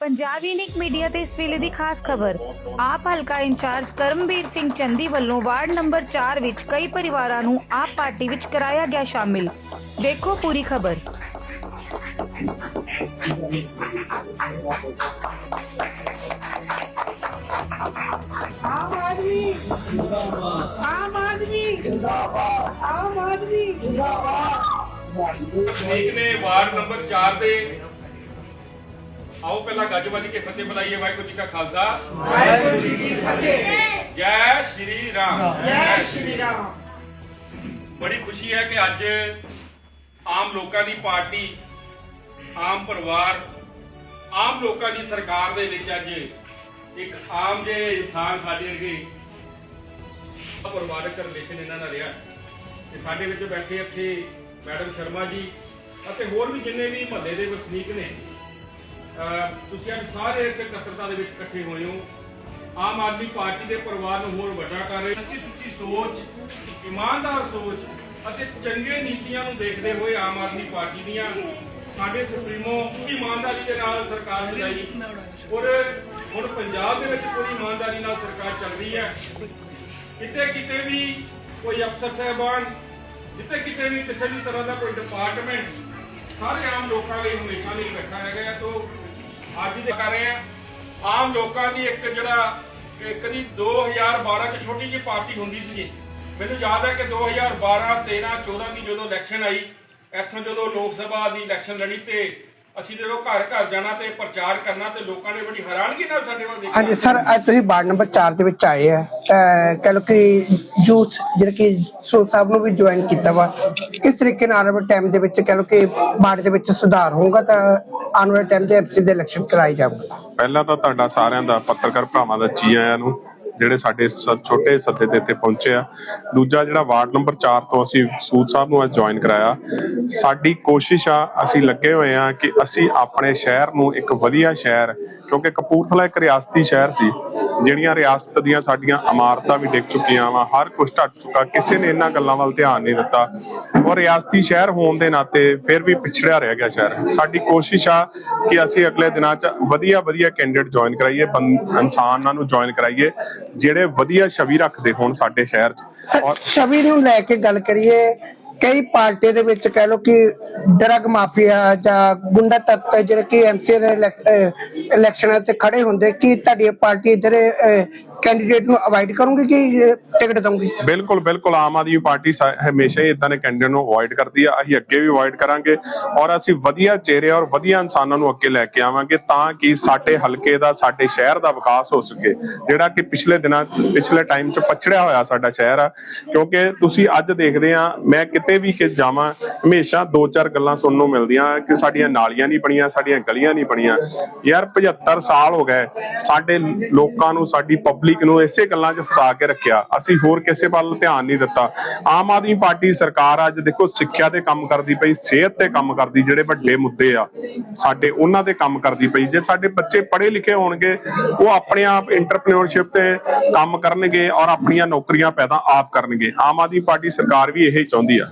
Punjab unique media ਤੇ ਇਸ ਵੇਲੇ ਦੀ ਖਾਸ ਖਬਰ। ਆਪ ਹਲਕਾ ਇੰਚਾਰਜ ਕਰਮਵੀਰ ਸਿੰਘ ਚੰਦੀ ਵੱਲੋਂ ਵਾਰਡ ਨੰਬਰ 4 ਵਿੱਚ ਕਈ ਪਰਿਵਾਰਾਂ ਨੂੰ ਆਪ ਪਾਰਟੀ ਵਿੱਚ ਕਰਾਇਆ ਗਿਆ ਸ਼ਾਮਿਲ। ਦੇਖੋ ਪੂਰੀ ਖਬਰ। ਆਮ ਆਦਮੀ। ਜਿੰਦਾਬਾਦ ਆਮ ਆਦਮੀ। ਜਿੰਦਾਬਾਦ। ਆਮ ਆਦਮੀ ਵਸਨੀਕ ਨੇ ਵਾਰਡ ਨੰਬਰ 4 ਦੇ ਆਓ ਪਹਿਲਾਂ ਗੱਜ ਵੱਜ ਕੇ ਫਤਿਹ ਬੁਲਾਈਏ ਵਾਹਿਗੁਰੂ ਜੀ ਕਾ ਖਾਲਸਾ। ਵਾਹਿਗੁਰੂ ਜੀ ਕੀ ਫਤਿਹ। ਜੈ ਸ਼੍ਰੀ ਰਾਮ। ਜੈ ਸ਼੍ਰੀ ਰਾਮ। ਬੜੀ ਖੁਸ਼ੀ ਹੈ ਕਿ ਅੱਜ ਆਮ ਲੋਕਾਂ ਦੀ ਪਾਰਟੀ ਆਮ ਪਰਿਵਾਰ ਆਮ ਲੋਕਾਂ ਦੀ ਸਰਕਾਰ ਦੇ ਵਿੱਚ ਅੱਜ ਇੱਕ ਆਮ ਜੇ ਇਨਸਾਨ ਸਾਡੇ ਵਰਗੇ ਪਰਿਵਾਰਕ ਰਿਲੇਸ਼ਨ ਇਹਨਾਂ ਦਾ ਰਿਹਾ। ਤੇ ਸਾਡੇ ਵਿੱਚ ਬੈਠੇ ਇੱਥੇ ਮੈਡਮ ਸ਼ਰਮਾ ਜੀ ਅਤੇ ਹੋਰ ਵੀ ਜਿੰਨੇ ਵੀ ਮਹੱਲੇ ਦੇ ਵਸਨੀਕ ਨੇ ਤੁਸੀਂ ਅੱਜ ਸਾਰੇ ਇਸ ਇਕੱਤਰਤਾ ਦੇ ਵਿੱਚ ਇਕੱਠੇ ਹੋਏ ਹੋ। ਆਮ ਆਦਮੀ ਪਾਰਟੀ ਦੇ ਪਰਿਵਾਰ ਨੂੰ ਹੋਰ ਵੱਡਾ ਕਰ ਰਹੇ ਸੱਚੀ ਸੁੱਚੀ ਸੋਚ, ਇਮਾਨਦਾਰ ਸੋਚ ਅਤੇ ਚੰਗੇ ਨੀਤੀਆਂ ਨੂੰ ਦੇਖਦੇ ਹੋਏ ਆਮ ਆਦਮੀ ਪਾਰਟੀ ਦੀਆਂ ਸਾਡੇ ਸੁਪਰੀਮੋ ਇਮਾਨਦਾਰੀ ਦੇ ਨਾਲ ਸਰਕਾਰ ਚਲਾਈ। ਔਰ ਹੁਣ ਪੰਜਾਬ ਦੇ ਵਿੱਚ ਪੂਰੀ ਇਮਾਨਦਾਰੀ ਨਾਲ ਸਰਕਾਰ ਚੱਲ ਰਹੀ ਹੈ। ਕਿਤੇ ਕਿਤੇ ਵੀ ਕੋਈ ਅਫਸਰ ਸਾਹਿਬਾਨ, ਜਿੱਥੇ ਕਿਤੇ ਵੀ ਕਿਸੇ ਵੀ ਤਰ੍ਹਾਂ ਦਾ ਕੋਈ ਡਿਪਾਰਟਮੈਂਟ ਸਾਰੇ ਆਮ ਲੋਕਾਂ ਲਈ ਹਮੇਸ਼ਾ ਲਈ ਇਕੱਠਾ ਹੈਗਾ ਹੈ ਤੋਂ ਅੱਜ ਦੇ ਕਰ ਰਹੇ ਆ। ਆਮ ਲੋਕਾਂ ਦੀ ਇੱਕ ਜਿਹੜਾ, ਇੱਕ ਦੀ 2012 ਚ ਛੋਟੀ ਜਿਹੀ ਪਾਰਟੀ ਹੁੰਦੀ ਸੀ ਮੈਨੂੰ ਯਾਦ ਹੈ ਕਿ 2012 13 14 ਦੀ ਜਦੋਂ ਇਲੈਕਸ਼ਨ ਆਈ, ਇੱਥੋਂ ਜਦੋਂ ਲੋਕ ਸਭਾ ਦੀ ਇਲੈਕਸ਼ਨ ਲੜੀ ਤੇ ਅਸੀਂ ਜਦੋਂ ਘਰ ਘਰ ਜਾਣਾ ਤੇ ਪ੍ਰਚਾਰ ਕਰਨਾ ਤੇ ਲੋਕਾਂ ਨੇ ਬੜੀ ਹੈਰਾਨਗੀ ਨਾਲ ਸਾਡੇ ਵੱਲ ਦੇਖਿਆ। ਹਾਂਜੀ, ਸਰ, ਅੱਜ ਤੁਸੀਂ ਵਾਰਡ ਨੰਬਰ 4 ਦੇ ਵਿੱਚ ਆਏ ਆ। ਅਹ, ਕਹਿ ਕਿ ਯੂਥ ਜਿਹੜਾ ਕਿ ਸੋ ਸਾਹਿਬ ਨੂੰ ਵੀ ਜੁਆਇਨ ਕੀਤਾ ਵਾ। ਕਿਸ ਤਰੀਕੇ ਨਾਲ ਆਉਣ ਟਾਈਮ ਦੇ ਵਿੱਚ ਕਹਿ ਲਓ ਕਿ ਵਾਰਡ ਦੇ ਵਿੱਚ ਸੁਧਾਰ ਹੋਊਗਾ ਤਾਂ ਆਉਣ ਵਾਲੇ ਟਾਈਮ ਤੇ ਐਮਸੀ ਦੇ ਇਲੈਕਸ਼ਨ ਕਰਾਏ ਜਾਊਗਾ ਪਹਿਲਾਂ ਤਾਂ ਤੁਹਾਡਾ ਸਾਰਿਆਂ ਦਾ ਪੱਤਰਕਾਰ ਭਰਾਵਾਂ ਦਾ ਜੀ ਆਇਆਂ ਨੂੰ। ਜਿਹੜੇ ਸਾਡੇ ਛੋਟੇ ਸੱਦੇ ਤੇ ਇੱਥੇ ਪਹੁੰਚੇ ਆ। ਦੂਜਾ ਜਿਹੜਾ ਵਾਰਡ ਨੰਬਰ 4 ਤੋਂ ਅਸੀਂ ਸੂਦ ਸਾਹਿਬ ਨੂੰ ਅੱਜ ਜੁਆਇਨ ਕਰਾਇਆ। ਸਾਡੀ ਕੋਸ਼ਿਸ਼ ਆ, ਅਸੀਂ ਲੱਗੇ ਹੋਏ ਆ ਕਿ ਅਸੀਂ ਆਪਣੇ ਸ਼ਹਿਰ ਨੂੰ ਇੱਕ ਵਧੀਆ ਸ਼ਹਿਰ, ਕਿਉਂਕਿ ਕਪੂਰਥਲਾ ਇੱਕ ਰਿਆਸਤੀ ਸ਼ਹਿਰ ਸੀ, ਜਿਹੜੀਆਂ ਰਿਆਸਤ ਦੀਆਂ ਸਾਡੀਆਂ ਇਮਾਰਤਾਂ ਵੀ ਡਿੱਗ ਚੁੱਕੀਆਂ ਵਾ, ਹਰ ਕੁਝ ਢੱਟ ਚੁੱਕਾ, ਕਿਸੇ ਨੇ ਇਹਨਾਂ ਗੱਲਾਂ ਵੱਲ ਧਿਆਨ ਨਹੀਂ ਦਿੱਤਾ। ਔਰ ਰਿਆਸਤੀ ਸ਼ਹਿਰ ਹੋਣ ਦੇ ਨਾਤੇ ਫਿਰ ਵੀ ਪਿਛੜਿਆ ਰਹਿ ਗਿਆ ਸ਼ਹਿਰ। ਸਾਡੀ ਕੋਸ਼ਿਸ਼ ਆ ਕਿ ਅਸੀਂ ਅਗਲੇ ਦਿਨਾਂ 'ਚ ਵਧੀਆ ਵਧੀਆ ਕੈਂਡੀਡੇਟ ਜੁਆਇਨ ਕਰਾਈਏ, ਬੰ- ਇਨਸਾਨਾਂ ਨੂੰ ਜੁਆਇਨ ਕਰਾਈਏ ਜਿਹੜੇ ਵਧੀਆ ਛਵੀ ਰੱਖਦੇ ਹੋਣ ਸਾਡੇ ਸ਼ਹਿਰ 'ਚ। ਔਰ ਛਵੀ ਨੂੰ ਲੈ ਕੇ ਗੱਲ ਕਰੀਏ ਕਈ ਪਾਰਟੀ ਦੇ ਵਿੱਚ ਕਹਿ ਲਓ ਕਿ ਡਰਗ ਮਾਫੀਆ ਜਾਂ ਗੁੰਡਾ ਤੱਤ ਜਿਹੜੇ ਕਿ ਐਮਸੀ ਦੇ ਇਲੈਕਸ਼ਨਾਂ ਤੇ ਖੜੇ ਹੁੰਦੇ, ਕੀ ਤੁਹਾਡੀ ਪਾਰਟੀ ਇਧਰ ਕੈਂਡੀਡੇਟ ਨੂੰ ਅਵਾਇਡ ਕਰੂਗੀ ਕਿ ਟਿਕਟ ਦਊਗੀ? ਬਿਲਕੁਲ ਬਿਲਕੁਲ, ਆਮ ਆਦਮੀ ਪਾਰਟੀ ਹਮੇਸ਼ਾ ਹੀ ਇਦਾਂ ਦੇ ਕੈਂਡੀਡੇਟ ਨੂੰ ਅਵੋਇਡ ਕਰਦੀ ਆ। ਅਸੀਂ ਅੱਗੇ ਵੀ ਅਵੋਇਡ ਕਰਾਂਗੇ ਔਰ ਅਸੀਂ ਵਧੀਆ ਚਿਹਰੇ ਔਰ ਵਧੀਆ ਇਨਸਾਨਾਂ ਨੂੰ ਅੱਗੇ ਲੈ ਕੇ ਆਵਾਂਗੇ ਤਾਂ ਕਿ ਸਾਡੇ ਹਲਕੇ ਦਾ, ਸਾਡੇ ਸ਼ਹਿਰ ਦਾ ਵਿਕਾਸ ਹੋ ਸਕੇ। ਜਿਹੜਾ ਕਿ ਪਿਛਲੇ ਦਿਨਾਂ, ਪਿਛਲੇ ਟਾਈਮ 'ਚ ਪਛੜਿਆ ਹੋਇਆ ਸਾਡਾ ਸ਼ਹਿਰ ਆ। ਕਿਉਂਕਿ ਤੁਸੀਂ ਅੱਜ ਦੇਖਦੇ ਆ, ਮੈਂ ਕਿਤੇ ਵੀ ਕਿ ਜਾਵਾਂ, ਹਮੇਸ਼ਾ ਦੋ ਚਾਰ ਗੱਲਾਂ ਸੁਣਨ ਨੂੰ ਮਿਲਦੀਆਂ ਕਿ ਸਾਡੀਆਂ ਨਾਲੀਆਂ ਨਹੀਂ ਬਣੀਆਂ, ਸਾਡੀਆਂ ਗਲੀਆਂ ਨਹੀਂ ਬਣੀਆਂ। ਯਾਰ 75 ਸਾਲ ਹੋ ਗਏ ਸਾਡੇ ਲੋਕਾਂ ਨੂੰ, ਸਾਡੀ ਪਬਲਿਕ ਨੂੰ ਇਸੇ ਗੱਲਾਂ 'ਚ ਫਸਾ ਕੇ ਰੱਖਿਆ। ਅਸੀਂ ਹੋਰ ਕਿਸੇ ਵੱਲ ਧਿਆਨ ਨਹੀਂ ਦਿੱਤਾ। ਆਮ ਆਦਮੀ ਪਾਰਟੀ ਸਰਕਾਰ ਅੱਜ ਦੇਖੋ ਸਿੱਖਿਆ ਤੇ ਕੰਮ ਕਰਦੀ ਪਈ, ਸਿਹਤ ਤੇ ਕੰਮ ਕਰਦੀ, ਜਿਹੜੇ ਵੱਡੇ ਮੁੱਦੇ ਆ, ਸਾਡੇ ਉਹਨਾਂ ਤੇ ਕੰਮ ਕਰਦੀ ਪਈ। ਜੇ ਸਾਡੇ ਬੱਚੇ ਪੜ੍ਹੇ ਲਿਖੇ ਹੋਣਗੇ, ਉਹ ਆਪਣੇ ਆਪ ਇੰਟਰਪ੍ਰੀਨਿਓਰਸ਼ਿਪ ਤੇ ਕੰਮ ਕਰਨਗੇ ਔਰ ਆਪਣੀਆਂ ਨੌਕਰੀਆਂ ਪੈਦਾ ਆਪ ਕਰਨਗੇ। ਆਮ ਆਦਮੀ ਪਾਰਟੀ ਸਰਕਾਰ ਵੀ ਇਹੀ ਚਾਹੁੰਦੀ ਆ।